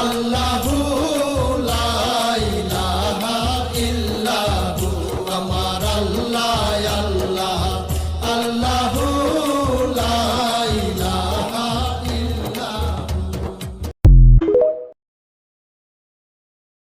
আল্লাহু